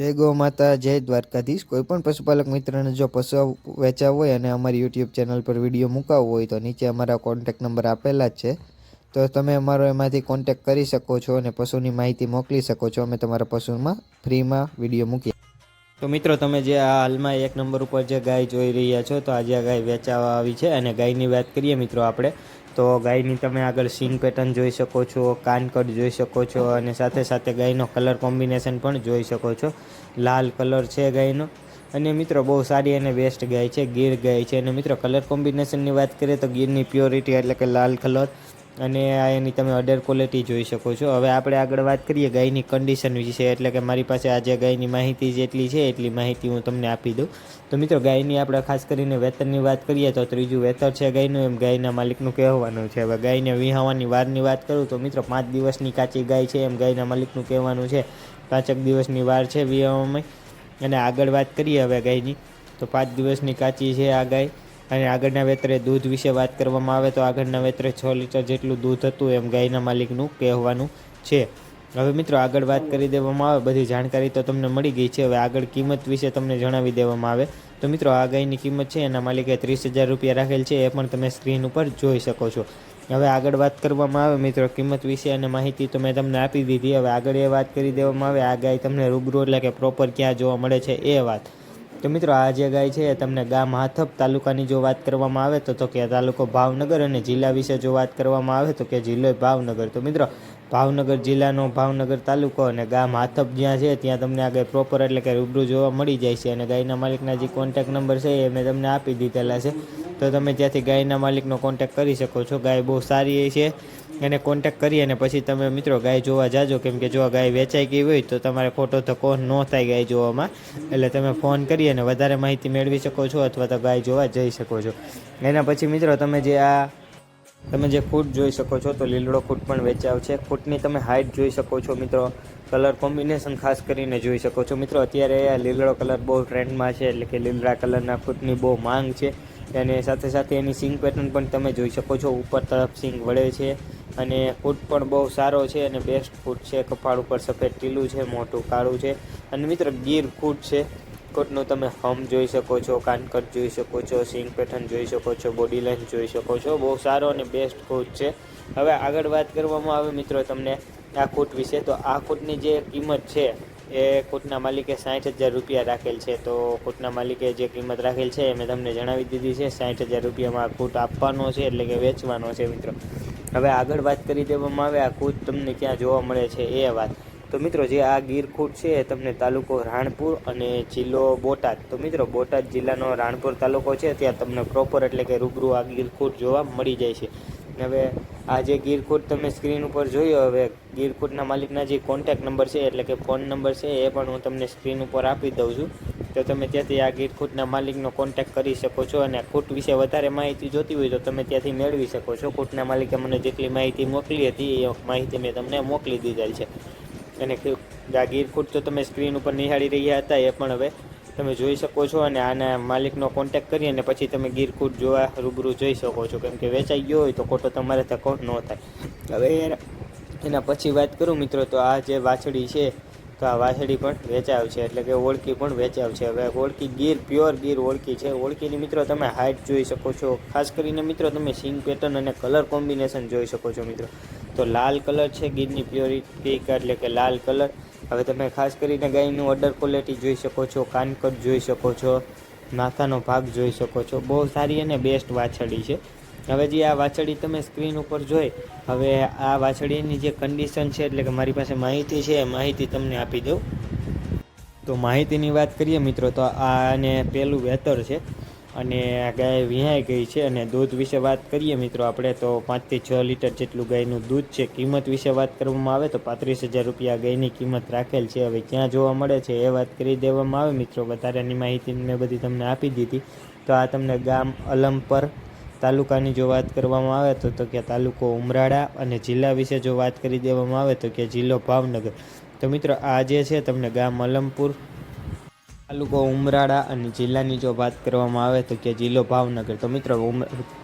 જય ગૌ માતા, જય દ્વારકાધીશ. કોઈ પણ પશુપાલક મિત્રને જો પશુ વેચાવ હોય અને અમારી યુટ્યુબ ચેનલ પર વીડિયો મુકાવવો હોય તો નીચે અમારા કોન્ટેક નંબર આપેલા જ છે. તો તમે અમારો એમાંથી કોન્ટેક કરી શકો છો અને પશુની માહિતી મોકલી શકો છો. અમે તમારા પશુમાં ફ્રીમાં વીડિયો મૂકીએ. તો મિત્રો, તમે જે આ હાલમાં એક નંબર ઉપર જે ગાય જોઈ રહ્યા છો, તો આજે આ ગાય વેચાવા આવી છે. અને ગાયની વાત કરીએ મિત્રો આપણે, તો ગાયની તમે આગળ સિંગ પેટર્ન જોઈ શકો છો કાનકટ જોઈ શકો છો, અને સાથે સાથે ગાયનો કલર કોમ્બિનેશન પણ જોઈ શકો છો. લાલ કલર છે ગાયનો. અને મિત્રો, બહુ સારી અને બેસ્ટ ગાય છે, ગીર ગાય છે. અને મિત્રો, કલર કોમ્બિનેશનની વાત કરીએ તો ગીરની પ્યોરિટી એટલે કે લાલ કલર. અને આ એની તમે અડર ક્વોલિટી જોઈ શકો છો. હવે આપણે આગળ વાત કરીએ ગાયની કન્ડિશન વિશે, એટલે કે મારી પાસે આજે ગાયની માહિતી જેટલી છે, એટલી માહિતી હું તમને આપી દઉં. તો મિત્રો, ગાયની આપણે ખાસ કરીને વેતનની વાત કરીએ તો ત્રીજું વેતર છે ગાયનું, એમ ગાયના માલિકનું કહેવાનું છે. હવે ગાયને વિહાવાની વારની વાત કરું તો મિત્રો, પાંચ દિવસની કાચી ગાય છે, એમ ગાયના માલિકનું કહેવાનું છે. પાંચેક દિવસની વાર છે વિહાવામાં. અને આગળ વાત કરીએ હવે ગાયની, તો પાંચ દિવસની કાચી છે આ ગાય. અને આગળના વેતરે દૂધ વિશે વાત કરવામાં આવે તો આગળના વેતરે છ લીટર જેટલું દૂધ હતું એમ ગાયના માલિકનું કહેવાનું છે. હવે મિત્રો આગળ વાત કરી દેવામાં આવે, બધી જાણકારી તો તમને મળી ગઈ છે. હવે આગળ કિંમત વિશે તમને જણાવી દેવામાં આવે. તો મિત્રો આ ગાયની કિંમત છે, એના માલિકે ત્રીસ હજાર રૂપિયા રાખેલ છે, એ પણ તમે સ્ક્રીન ઉપર જોઈ શકો છો. હવે આગળ વાત કરવામાં આવે મિત્રો કિંમત વિશે અને માહિતી તો મેં તમને આપી દીધી. હવે આગળ એ વાત કરી દેવામાં આવે, આ ગાય તમને રૂબરૂ એટલે કે પ્રોપર ક્યાં જોવા મળે છે એ વાત. તો મિત્રો, આ જે ગાય છે તમને ગામ હાથપ તાલુકાની જો વાત કરવામાં આવે તો તો કે તાલુકો ભાવનગર અને જિલ્લા વિશે જો વાત કરવામાં આવે તો કે જિલ્લો ભાવનગર. તો મિત્રો ભાવનગર જિલ્લાનો ભાવનગર તાલુકો અને ગામ હાથપ જ્યાં છે, ત્યાં તમને આગળ પ્રોપર એટલે કે રૂબરૂ જોવા મળી જાય છે અને ગાયના માલિકના જે કોન્ટેક નંબર છે એ મેં તમને આપી દીધેલા છે. તો તમે ત્યાંથી ગાયના માલિકનો કોન્ટેક કરી શકો છો. ગાય બહુ સારી છે. એને કોન્ટેક કરી અને પછી તમે મિત્રો ગાય જોવા જાજો. કેમ કે જો ગાય વેચાઈ ગઈ હોય તો તમારે ખોટો ધક્કો ન થાય ગાય જોવામાં. એટલે તમે ફોન કરી અને વધારે માહિતી મેળવી શકો છો અથવા તો ગાય જોવા જઈ શકો છો. એના પછી મિત્રો તમે જે આ તમે જે ખૂટ જોઈ શકો છો, તો લીલડો ખૂટ પણ વેચાવ છે. ખૂટની તમે હાઇટ જોઈ શકો છો, મિત્રો. કલર કોમ્બિનેશન ખાસ કરીને જોઈ શકો છો. મિત્રો, અત્યારે આ લીલડો કલર બહુ ટ્રેન્ડમાં છે, એટલે કે લીલડા કલરના ખૂટની બહુ માંગ છે. અને સાથે સાથે એની સિંગ પેટર્ન પણ તમે જોઈ શકો છો. ઉપર તરફ સિંગ વળે છે અને ફૂટ પણ બહુ સારો છે અને બેસ્ટ ફૂટ છે. કપાળ ઉપર સફેદ ટીલું છે, મોટું કાળું છે. અને મિત્રો, ગીર ફૂટ છે. ફૂટનું તમે હમ જોઈ શકો છો, કાનકટ જોઈ શકો છો, સિંગ પેટર્ન જોઈ શકો છો, બોડી લાઇન જોઈ શકો છો. બહુ સારો અને બેસ્ટ કોચ છે. હવે આગળ વાત કરવામાં આવે મિત્રો તમને આ કોટ વિશે, તો આ કોટની જે કિંમત છે, એ કોટના માલિકે સાઠ હજાર રૂપિયા રાખેલ છે. તો કોટના માલિકે જે કિંમત રાખેલ છે, એ મેં તમને જણાવી દીધી છે. સાઠ હજાર રૂપિયામાં આ કૂટ આપવાનો છે, એટલે કે વેચવાનો છે મિત્રો. હવે આગળ વાત કરી દેવામાં આવે, આ કૂટ તમને ક્યાં જોવા મળે છે, એ વાત. તો મિત્રો, જે આ ગીર ખૂટ છે એ તમને તાલુકો રાણપુર અને જિલ્લો બોટાદ. તો મિત્રો, બોટાદ જિલ્લાનો રાણપુર તાલુકો છે, ત્યાં તમને પ્રોપર એટલે કે રૂબરૂ આ ગીરખૂટ જોવા મળી જાય છે. હવે આ જે ગીરખૂટ તમે સ્ક્રીન ઉપર જોયો, હવે ગીરખૂટના માલિકના જે કોન્ટેક નંબર છે, એટલે કે ફોન નંબર છે, એ પણ હું તમને સ્ક્રીન ઉપર આપી દઉં છું. તો તમે ત્યાંથી આ ગીરખૂટના માલિકનો કોન્ટેક કરી શકો છો અને ખૂટ વિશે વધારે માહિતી જોતી હોય તો તમે ત્યાંથી મેળવી શકો છો. ખૂટના માલિકે મને જેટલી માહિતી મોકલી હતી, એ માહિતી મેં તમને મોકલી દીધેલ છે. અને આ ગીરકૂટ તો તમે સ્ક્રીન ઉપર નિહાળી રહ્યા હતા એ પણ હવે તમે જોઈ શકો છો અને આના માલિકનો કોન્ટેક કરી અને પછી તમે ગીરખૂટ જોવા રૂબરૂ જોઈ શકો છો. કેમ કે વેચાઈ ગયો હોય તો ખોટો તમારે ધક્કો ન થાય. હવે એના પછી વાત કરું મિત્રો, તો આ જે વાછડી છે, તો આ વાછડી પણ વેચાવ છે. એટલે કે ઓળકી પણ વેચાવ છે. હવે ઓળકી ગીર પ્યોર ગીર ઓળકી છે. ઓળકીની મિત્રો તમે હાઇટ જોઈ શકો છો. ખાસ કરીને મિત્રો તમે સિંગ પેટર્ન અને કલર કોમ્બિનેશન જોઈ શકો છો મિત્રો. તો લાલ કલર છે ગીરની પ્યોરિટી એટલે કે લાલ કલર. હવે તમે ખાસ કરીને ગાયનું ઓર્ડર ક્વોલિટી જોઈ શકો છો, કાનકટ જોઈ શકો છો, માથાનો ભાગ જોઈ શકો છો. બહુ સારી અને બેસ્ટ વાછડી છે. હવે જે આ વાછડી તમે સ્ક્રીન ઉપર જોઈ, હવે આ વાછડીની જે કન્ડિશન છે, એટલે કે મારી પાસે માહિતી છે, એ માહિતી તમને આપી દઉં. તો માહિતીની વાત કરીએ મિત્રો, તો આને પહેલું વેતર છે અને આ ગાય વિહાઈ ગઈ છે અને દૂધ વિશે વાત કરીએ મિત્રો આપણે, તો પાંચથી છ લીટર જેટલું ગાયનું દૂધ છે. કિંમત વિશે વાત કરવામાં આવે તો પાંત્રીસ હજાર રૂપિયા ગાયની કિંમત રાખેલ છે. હવે ક્યાં જોવા મળે છે એ વાત કરી દેવામાં આવે મિત્રો. વધારાની માહિતી મેં બધી તમને આપી દીધી. તો આ તમને ગામ અલમપર તાલુકાની જો વાત કરવામાં આવે તો તો કે તાલુકો ઉમરાળા અને જિલ્લા વિશે જો વાત કરી દેવામાં આવે તો કે જિલ્લો ભાવનગર. તો મિત્રો આ જે છે તમને ગામ અલમપુર તાલુકો ઉમરાળા અને જિલ્લાની જો વાત કરવામાં આવે તો કે જિલ્લો ભાવનગર. તો મિત્રો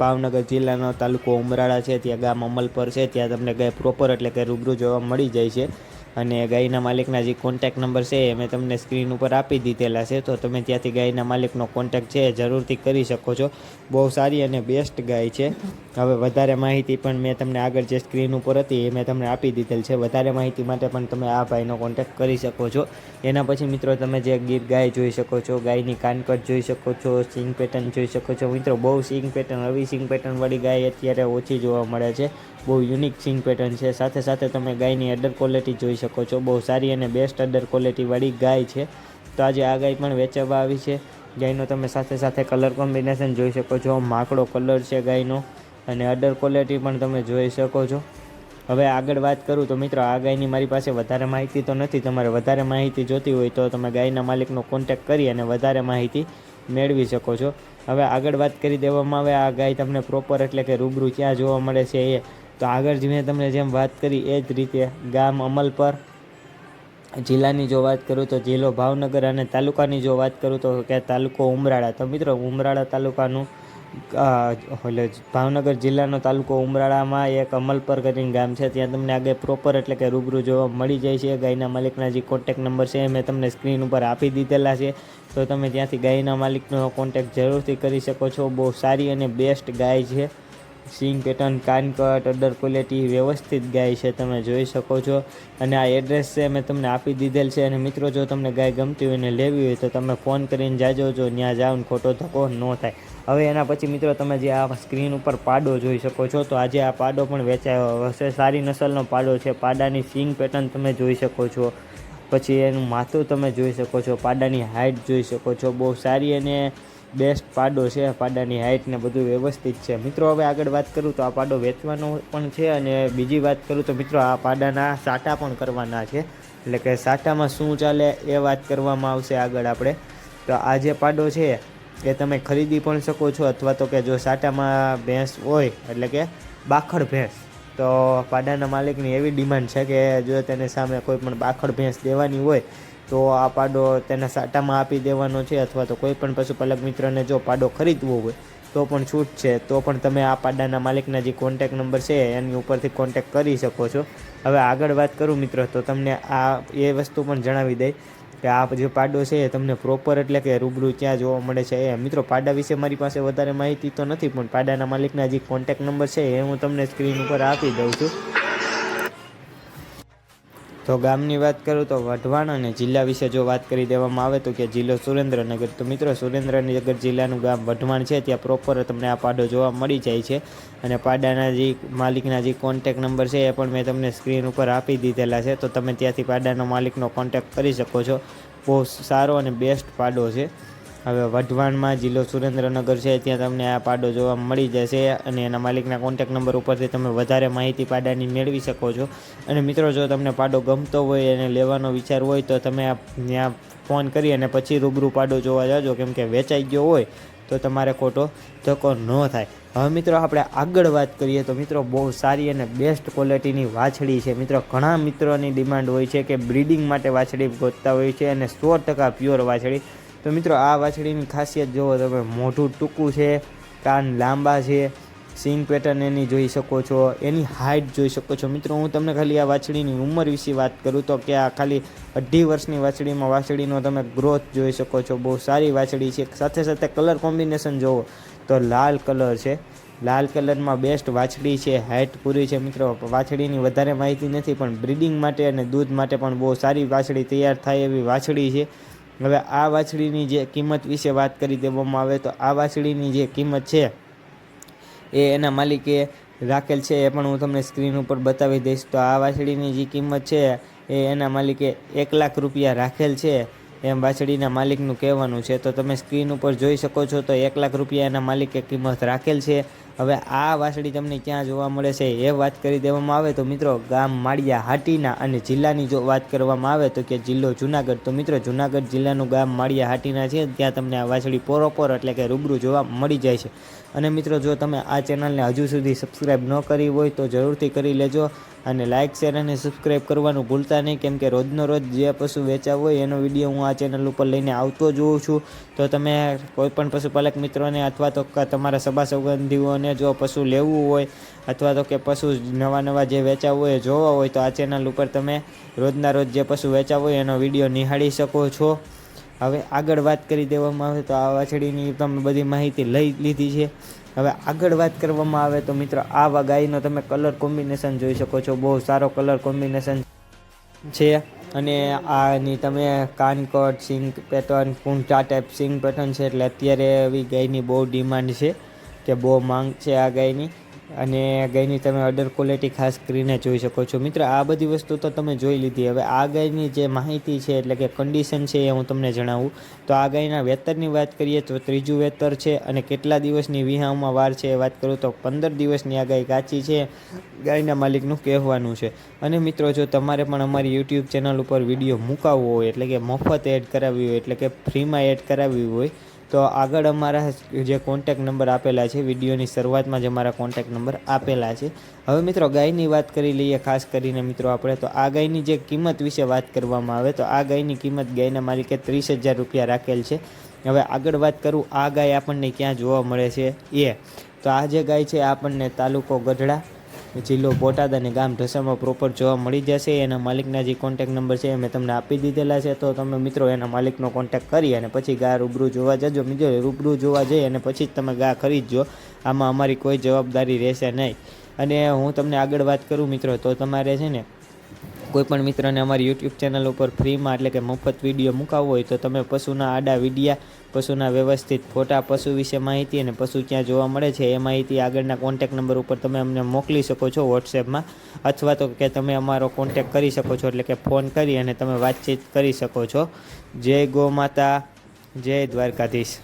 ભાવનગર જિલ્લાનો તાલુકો ઉમરાળા છે, ત્યાં ગામ અમલપર છે, ત્યાં તમને પ્રોપર એટલે કે રૂબરૂ જોવા મળી જાય છે. અને ગાયના માલિકના જે કોન્ટેક નંબર છે એ મેં તમને સ્ક્રીન ઉપર આપી દીધેલા છે, તો તમે ત્યાંથી ગાયના માલિકનો કોન્ટેક છે એ જરૂરથી કરી શકો છો. બહુ સારી અને બેસ્ટ ગાય છે. હવે વધારે માહિતી પણ મેં તમને આગળ જે સ્ક્રીન ઉપર હતી એ મેં તમને આપી દીધેલ છે. વધારે માહિતી માટે પણ તમે આ ભાઈનો કોન્ટેક કરી શકો છો. એના પછી મિત્રો તમે જે ગીર ગાય જોઈ શકો છો, ગાયની કાનકટ જોઈ શકો છો સિંગ પેટર્ન જોઈ શકો છો. મિત્રો બહુ સિંગ પેટર્ન આવી સિંગ પેટર્નવાળી ગાય અત્યારે ઓછી જોવા મળે છે. બહુ યુનિક સિંગ પેટર્ન છે. સાથે સાથે તમે ગાયની અડર ક્વોલિટી જોઈ શકો છો. બહુ સારી અને બેસ્ટ અડર ક્વોલિટીવાળી ગાય છે. તો આજે આ ગાય પણ વેચવા આવી છે. ગાયનો તમે સાથે સાથે કલર કોમ્બિનેશન જોઈ શકો છો. માકડો કલર છે ગાયનો અને અડર ક્વોલિટી પણ તમે જોઈ શકો છો. હવે આગળ વાત કરું તો મિત્રો, આ ગાયની મારી પાસે વધારે માહિતી તો નથી. તમારે વધારે માહિતી જોતી હોય તો તમે ગાયના માલિકનો કોન્ટેક કરી અને વધારે માહિતી મેળવી શકો છો. હવે આગળ વાત કરી દેવામાં આવે, આ ગાય તમને પ્રોપર એટલે કે રૂબરૂ ક્યાં જોવા મળે છે એ તો આગળ જ મેં તમને જેમ વાત કરી એ જ રીતે ગામ અમલપર જિલ્લાની જો વાત કરું તો જિલ્લો ભાવનગર અને તાલુકાની જો વાત કરું તો કે તાલુકો ઉમરાળા. તો મિત્રો, ઉમરાળા તાલુકાનું એટલે ભાવનગર જિલ્લાનો તાલુકો ઉમરાળામાં એક અમલપર કરીને ગામ છે. ત્યાં તમને આગળ પ્રોપર એટલે કે રૂબરૂ જોવા મળી જાય છે. ગાયના માલિકના જે કોન્ટેક નંબર છે મેં તમને સ્ક્રીન ઉપર આપી દીધેલા છે. તો તમે ત્યાંથી ગાયના માલિકનો કોન્ટેક જરૂરથી કરી શકો છો. બહુ સારી અને બેસ્ટ ગાય છે. સિંગ પેટર્ન કાનકટ અડર ક્વોલિટી વ્યવસ્થિત ગાય છે, તમે જોઈ શકો છો. અને આ એડ્રેસ છે, મેં તમને આપી દીધેલ છે. અને મિત્રો, જો તમને ગાય ગમતી હોય ને લેવી હોય તો તમે ફોન કરીને જાજો, જો ત્યાં જાઓ ને ખોટો ધક્કો ન થાય. હવે એના પછી મિત્રો, તમે જે આ સ્ક્રીન ઉપર પાડો જોઈ શકો છો, તો આજે આ પાડો પણ વેચાયો. હશે સારી નસલનો પાડો છે. પાડાની સિંગ પેટર્ન તમે જોઈ શકો છો. પછી એનું માથું તમે જોઈ શકો છો. પાડાની હાઇટ જોઈ શકો છો. બહુ સારી અને બેસ્ટ પાડો છે, પાડાની હાઇટ ને બધું વ્યવસ્થિત છે. મિત્રો, હવે આગળ વાત કરું તો આ પાડો વેચવાનો પણ છે અને બીજી વાત કરું તો મિત્રો, આ પાડાના સાટા પણ કરવાના છે. એટલે કે સાટામાં શું ચાલે એ વાત કરવામાં આવશે આગળ આપણે. તો આ જે પાડો છે એ તમે ખરીદી પણ શકો છો અથવા તો કે જો સાટામાં ભેંસ હોય, એટલે કે બાખડ ભેંસ, તો પાડાના માલિકની એવી ડિમાન્ડ છે કે જો તેને સામે કોઈ પણ બાખડ ભેંસ દેવાની હોય તો આ પાડો તેને સાટામાં આપી દેવાનો છે અથવા તો કોઈ પણ પશુપાલક મિત્રને જો પાડો ખરીદવો હોય, તો પણ છૂટ છે. તો પણ તમે આ પાડાના માલિકના જે કોન્ટેક નંબર છે, એની ઉપરથી કોન્ટેક કરી શકો છો. હવે આગળ વાત કરું મિત્રો, તો તમને આ એ વસ્તુ પણ જણાવી દઈ કે આ જે પાડો છે એ તમને પ્રોપર એટલે કે રૂબરૂ ક્યાં જોવા મળે છે. એ મિત્રો, પાડા વિશે મારી પાસે વધારે માહિતી તો નથી, પણ પાડાના માલિકના જે કોન્ટેક નંબર છે એ હું તમને સ્ક્રીન ઉપર આપી દઉં છું. તો ગામની વાત કરું તો વઢવાણ અને જિલ્લા વિશે જો વાત કરી દેવામાં આવે તો કે જિલ્લો સુરેન્દ્રનગર. તો મિત્રો, સુરેન્દ્રનગર જિલ્લાનું ગામ વઢવાણ છે. ત્યાં પ્રોપર તમને આ પાડો જોવા મળી જાય છે. અને પાડાના જે માલિકના જે કોન્ટેક નંબર છે, એ પણ મેં તમને સ્ક્રીન ઉપર આપી દીધેલા છે. તો તમે ત્યાંથી પાડાના માલિકનો કોન્ટેક કરી શકો છો. બહુ સારો અને બેસ્ટ પાડો છે. હવે વઢવાણમાં જિલ્લો સુરેન્દ્રનગર છે, ત્યાં તમને આ પાડો જોવા મળી જશે અને એના માલિકના કોન્ટેક નંબર ઉપરથી તમે વધારે માહિતી પાડાની મેળવી શકો છો. અને મિત્રો, જો તમને પાડો ગમતો હોય અને લેવાનો વિચાર હોય તો તમે ત્યાં ફોન કરી અને પછી રૂબરૂ પાડો જોવા જાજો. કેમ કે વેચાઈ ગયો હોય તો તમારે ખોટો ધક્કો ન થાય. હવે મિત્રો, આપણે આગળ વાત કરીએ તો મિત્રો, બહુ સારી અને બેસ્ટ ક્વોલિટીની વાછડી છે. મિત્રો, ઘણા મિત્રોની ડિમાન્ડ હોય છે કે બ્રીડિંગ માટે વાછડી ગોતતા હોય છે અને સો ટકા પ્યોર વાછડી તો મિત્રો, આ વાછડીની ખાસિયત જુઓ તમે મોઢું ટૂંકું છે, કાન લાંબા છે, સિંગ પેટર્ન એની જોઈ શકો છો, એની હાઇટ જોઈ શકો છો. મિત્રો, હું તમને ખાલી આ વાછડીની ઉંમર વિશે વાત કરું તો કે આ ખાલી અઢી વર્ષની વાછડીમાં વાછડીનો તમે ગ્રોથ જોઈ શકો છો. બહુ સારી વાછડી છે. સાથે સાથે કલર કોમ્બિનેશન જુઓ તો લાલ કલર છે. લાલ કલરમાં બેસ્ટ વાછડી છે હાઇટ પૂરી છે. મિત્રો, વાછડીની વધારે માહિતી નથી, પણ બ્રીડિંગ માટે અને દૂધ માટે પણ બહુ સારી વાછડી તૈયાર થાય એવી વાછડી છે. હવે આ વાછડીની જે કિંમત વિશે વાત કરી દેવામાં આવે તો આ વાછડીની જે કિંમત છે, એ એના માલિકે રાખેલ છે, એ પણ હું તમને સ્ક્રીન ઉપર બતાવી દઈશ. તો આ વાછડીની જે કિંમત છે, એ એના માલિકે એક લાખ રૂપિયા રાખેલ છે, એમ વાછડીના માલિકનું કહેવાનું છે. તો તમે સ્ક્રીન ઉપર જોઈ શકો છો તો એક લાખ રૂપિયા એના માલિકે કિંમત રાખેલ છે. હવે આ વાસળી તમને ક્યાં જોવા મળે છે એ વાત કરી દેવામાં આવે તો મિત્રો ગામ માળિયા, હાટીના અને જિલ્લાની જો વાત કરવામાં આવે તો કે જિલ્લો જુનાગઢ. તો મિત્રો જુનાગઢ જિલ્લાનું ગામ માળિયા, હાટીના છે. ત્યાં તમને આ વાસળી પોરોપોર એટલે કે રૂબરૂ જોવા મળી જાય છે. અને મિત્રો, જો તમે આ ચેનલને હજુ સુધી સબસ્ક્રાઈબ ન કરી હોય તો જરૂરથી કરી લેજો અને લાઇક શેર અને સબસ્ક્રાઈબ કરવાનું ભૂલતા નહીં. કેમ કે રોજનો રોજ જે પશુ વેચાવ હોય એનો વીડિયો હું આ ચેનલ ઉપર લઈને આવતો જ હોઉં છું. તો તમે કોઈપણ પશુપાલક મિત્રોને અથવા તો તમારા સભા સંબંધીઓને જો પશુ લેવું હોય અથવા તો કે પશુ નવા નવા જે વેચાવ હોય જોવા હોય તો આ ચેનલ ઉપર તમે રોજના રોજ જે પશુ વેચાવ હોય એનો વીડિયો નિહાળી શકો છો. હવે આગળ વાત કરી દેવામાં આવે તો આ વાછડીની તમે બધી માહિતી લઈ લીધી છે. હવે આગળ વાત કરવામાં આવે તો મિત્રો આ ગાયનો તમે કલર કોમ્બિનેશન જોઈ શકો છો. બહુ સારો કલર કોમ્બિનેશન છે અને આની તમે કાનકોટ સિંગ પેટર્ન, કુંટા ટાઈપ સિંગ પેટર્ન છે. એટલે અત્યારે એવી ગાયની બહુ ડિમાન્ડ છે કે બહુ માંગ છે આ ગાયની. અને ગાયની તમે અડર ક્વોલિટી ખાસ કરીને જોઈ શકો છો. મિત્ર, આ બધી વસ્તુ તો તમે જોઈ લીધી. હવે આ ગાયની જે માહિતી છે, એટલે કે કન્ડિશન છે એ હું તમને જણાવું. તો આ ગાયના વેતરની વાત કરીએ તો ત્રીજું વેતર છે અને કેટલા દિવસની વિહામાં વાર છે એ વાત કરું તો પંદર દિવસની આ ગાય કાચી છે. ગાયના માલિકનું કહેવાનું છે. અને મિત્રો, જો તમારે પણ અમારી યુટ્યુબ ચેનલ ઉપર વીડિયો મુકાવવો હોય, એટલે કે મફત એડ કરાવવી હોય, એટલે કે ફ્રીમાં એડ કરાવવી હોય તો આગળ અમારા જે કોન્ટેક નંબર આપેલા છે, વિડીયોની શરૂઆતમાં જ અમારા કોન્ટેક નંબર આપેલા છે. હવે મિત્રો, ગાયની વાત કરી લઈએ, ખાસ કરીને મિત્રો આપણે, તો આ ગાયની જે કિંમત વિશે વાત કરવામાં આવે, તો આ ગાયની કિંમત ગાયના માલિકે ત્રીસ હજાર રૂપિયા રાખેલ છે. હવે આગળ વાત કરું, આ ગાય આપણને ક્યાં જોવા મળે છે? એ. તો આ જે ગાય છે આપણને તાલુકો ગઢડા જિલ્લો બોટાદ અને ગામ ઢસામાં પ્રોપર જોવા મળી જશે. એના માલિકના જે કોન્ટેક નંબર છે એ મેં તમને આપી દીધેલા છે. તો તમે મિત્રો એના માલિકનો કોન્ટેક કરી અને પછી ગા રૂબરૂ જોવા જજો. મિત્રો રૂબરૂ જોવા જઈ અને પછી જ તમે ગા ખરીદજો આમાં અમારી કોઈ જવાબદારી રહેશે નહીં. અને હું તમને આગળ વાત કરું મિત્રો. તો તમારે છે ને કોઈ પણ મિત્રને અમારી યુટ્યુબ ચેનલ ઉપર ફ્રીમાં એટલે કે મફત વીડિયો મુકાવવો હોય તો તમે પશુના આડા વિડીયા, પશુના વ્યવસ્થિત ફોટા, પશુ વિશે માહિતી અને પશુ ક્યાં જોવા મળે છે એ માહિતી આગળના કોન્ટેક નંબર ઉપર તમે અમને મોકલી શકો છો વોટ્સએપમાં અથવા તો કે તમે અમારો કોન્ટેક કરી શકો છો એટલે કે ફોન કરી અને તમે વાતચીત કરી શકો છો. જય ગો માતા જય દ્વારકાધીશ.